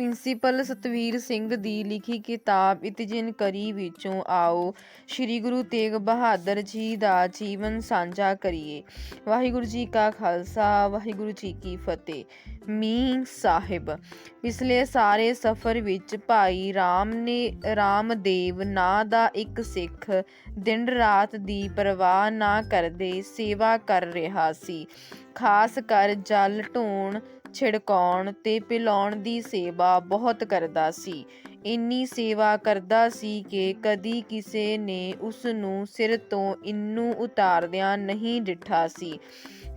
Principal Satveer Singh ਦੀ ਲਿਖੀ ਕਿਤਾਬ ਇਤਿਜਨ ਕਰੀ ਵਿੱਚੋਂ ਆਓ, ਸ੍ਰੀ ਗੁਰੂ ਤੇਗ ਬਹਾਦਰ ਜੀ ਦਾ ਜੀਵਨ ਸਾਂਝਾ ਕਰੀਏ। ਵਾਹਿਗੁਰੂ ਜੀ ਕਾ ਖਾਲਸਾ, ਵਾਹਿਗੁਰੂ ਜੀ ਕੀ ਫਤਿਹ। ਮੀ ਸਾਹਿਬ, ਪਿਛਲੇ ਸਾਰੇ ਸਫ਼ਰ ਵਿੱਚ ਭਾਈ ਰਾਮ ਨੇ ਰਾਮਦੇਵ ਨਾਂ ਦਾ ਇੱਕ ਸਿੱਖ ਦਿਨ ਰਾਤ ਦੀ ਪਰਵਾਹ ਨਾ ਕਰਦੇ ਸੇਵਾ ਕਰ ਰਿਹਾ ਸੀ। ਖਾਸ ਕਰ ਜਲ, ਢੋਣ ਛਿੜਕਾਉਣ ਤੇ ਪਿਲਾਉਣ ਦੀ ਸੇਵਾ ਬਹੁਤ ਕਰਦਾ ਸੀ। ਇੰਨੀ ਸੇਵਾ ਕਰਦਾ ਸੀ ਕਿ ਕਦੀ ਕਿਸੇ ਨੇ ਉਸ ਨੂੰ ਸਿਰ ਤੋਂ ਇੰਨੂ ਉਤਾਰਦਿਆਂ ਨਹੀਂ ਡਿੱਠਾ ਸੀ।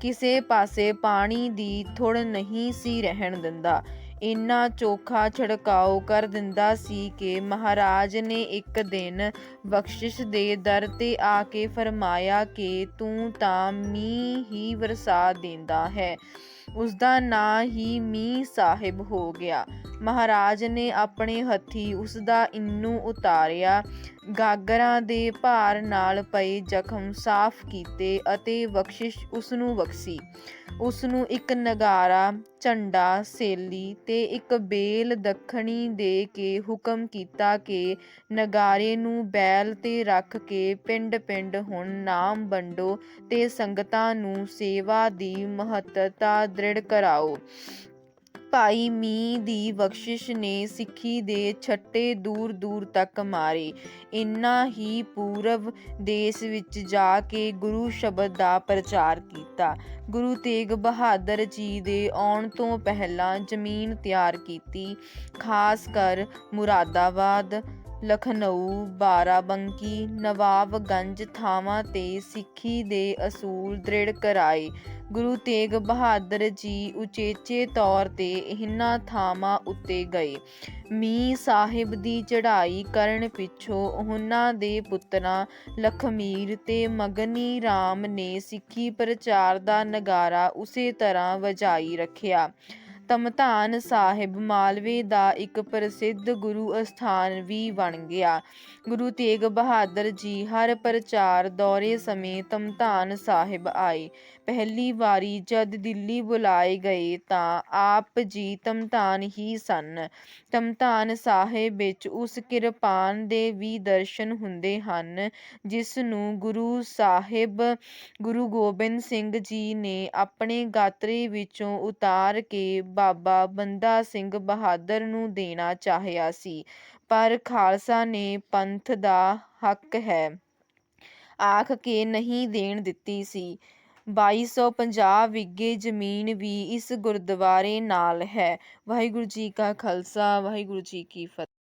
ਕਿਸੇ ਪਾਸੇ ਪਾਣੀ ਦੀ ਥੁੜ ਨਹੀਂ ਸੀ ਰਹਿਣ ਦਿੰਦਾ। ਇੰਨਾ ਚੋਖਾ ਛੜਕਾਓ ਕਰ ਦਿੰਦਾ ਸੀ ਕਿ ਮਹਾਰਾਜ ਨੇ ਇੱਕ ਦਿਨ ਬਖਸ਼ਿਸ਼ ਦੇ ਦਰ ਤੇ ਆ ਕੇ ਫਰਮਾਇਆ ਕਿ ਤੂੰ ਤਾਂ ਮੀਂਹ ਹੀ ਵਰਸਾ ਦਿੰਦਾ ਹੈ। ਉਸ ਦਾ ਨਾਂ ਹੀ ਮੀਂਹ ਸਾਹਿਬ ਹੋ ਗਿਆ। ਮਹਾਰਾਜ ਨੇ ਆਪਣੇ ਹੱਥੀਂ ਉਸਦਾ ਇੰਨੂੰ ਉਤਾਰਿਆ। ਗਾਗਰਾਂ ਦੇ ਭਾਰ ਨਾਲ ਪਏ ਜ਼ਖਮ ਸਾਫ਼ ਕੀਤੇ ਅਤੇ ਬਖਸ਼ਿਸ਼ ਉਸਨੂੰ ਬਖਸ਼ੀ। ਉਸਨੂੰ ਇੱਕ ਨਗਾਰਾ, ਝੰਡਾ, ਸੇਲੀ ਤੇ ਇੱਕ ਬੇਲ ਦੱਖਣੀ ਦੇ ਕੇ ਹੁਕਮ ਕੀਤਾ ਕਿ ਨਗਾਰੇ ਨੂੰ ਬੈਲ ਤੇ ਰੱਖ ਕੇ ਪਿੰਡ-ਪਿੰਡ ਹੁਣ ਨਾਮ ਵੰਡੋ ਤੇ ਸੰਗਤਾਂ ਨੂੰ ਸੇਵਾ ਦੀ ਮਹੱਤਤਾ ਦ੍ਰਿੜ ਕਰਾਓ। ਭਾਈ ਮੀਂਹ ਦੀ ਬਖਸ਼ਿਸ਼ ਨੇ ਸਿੱਖੀ ਦੇ ਛੱਟੇ ਦੂਰ-ਦੂਰ ਤੱਕ ਮਾਰੇ। ਇੰਨਾ ਹੀ ਪੂਰਬ ਦੇਸ਼ ਵਿੱਚ ਜਾ ਕੇ ਗੁਰੂ ਸ਼ਬਦ ਦਾ ਪ੍ਰਚਾਰ ਕੀਤਾ। ਗੁਰੂ ਤੇਗ ਬਹਾਦਰ ਜੀ ਦੇ ਆਉਣ ਤੋਂ ਪਹਿਲਾਂ ਜ਼ਮੀਨ ਤਿਆਰ ਕੀਤੀ, ਖਾਸ ਕਰ ਮੁਰਾਦਾਬਾਦ ਲਖਨਊ, ਬਾਰਾਬੰਕੀ, ਨਵਾਬਗੰਜ ਥਾਵਾਂ ਤੇ ਸਿੱਖੀ ਦੇ ਅਸੂਲ ਦ੍ਰਿੜ ਕਰਾਏ। ਗੁਰੂ ਤੇਗ ਬਹਾਦਰ ਜੀ ਉਚੇਚੇ ਤੌਰ ਤੇ ਇਹਨਾਂ ਥਾਵਾਂ ਉੱਤੇ ਗਏ। ਮੀਂਹ ਸਾਹਿਬ ਦੀ ਚੜ੍ਹਾਈ ਕਰਨ ਪਿੱਛੋਂ ਉਹਨਾਂ ਦੇ ਪੁੱਤਰਾਂ ਲਖਮੀਰ ਤੇ ਮਗਨੀ ਰਾਮ ਨੇ ਸਿੱਖੀ ਪ੍ਰਚਾਰ ਦਾ ਨਗਾਰਾ ਉਸੇ ਤਰ੍ਹਾਂ ਵਜਾਈ ਰੱਖਿਆ। ਤਮਧਾਨ ਸਾਹਿਬ ਮਾਲਵੇ ਦਾ ਇੱਕ ਪ੍ਰਸਿੱਧ ਗੁਰੂ ਅਸਥਾਨ ਵੀ ਬਣ ਗਿਆ। ਗੁਰੂ ਤੇਗ ਬਹਾਦਰ ਜੀ ਹਰ ਪ੍ਰਚਾਰ ਦੌਰੇ ਸਮੇਂ ਤਮਧਾਨ ਸਾਹਿਬ ਆਏ। ਪਹਿਲੀ ਵਾਰੀ ਜਦ ਦਿੱਲੀ ਬੁਲਾਏ ਗਏ ਤਾਂ ਆਪ ਜੀ ਤਮਧਾਨ ਹੀ ਸਨ। ਤਮਧਾਨ ਸਾਹਿਬ ਵਿੱਚ ਉਸ ਕਿਰਪਾਨ ਦੇ ਵੀ ਦਰਸ਼ਨ ਹੁੰਦੇ ਹਨ, ਜਿਸ ਨੂੰ ਗੁਰੂ ਸਾਹਿਬ, ਗੁਰੂ ਗੋਬਿੰਦ ਸਿੰਘ ਜੀ ਨੇ ਆਪਣੇ ਗਾਤਰੇ ਵਿੱਚੋਂ ਉਤਾਰ ਕੇ ਬਾਬਾ ਬੰਦਾ ਸਿੰਘ ਬਹਾਦਰ ਨੂੰ ਦੇਣਾ ਚਾਹਿਆ ਸੀ, ਪਰ ਖਾਲਸਾ ਨੇ ਪੰਥ ਦਾ ਹੱਕ ਹੈ। ਆਖ ਕੇ ਨਹੀਂ ਦੇਣ ਦਿੱਤੀ ਸੀ। 2250 ਵਿਗੇ ਜ਼ਮੀਨ ਵੀ ਇਸ ਗੁਰਦੁਆਰੇ ਨਾਲ ਹੈ। ਵਾਹਿਗੁਰੂ ਜੀ ਕਾ ਖਾਲਸਾ, ਵਾਹਿਗੁਰੂ ਜੀ ਕੀ ਫਤਿਹ।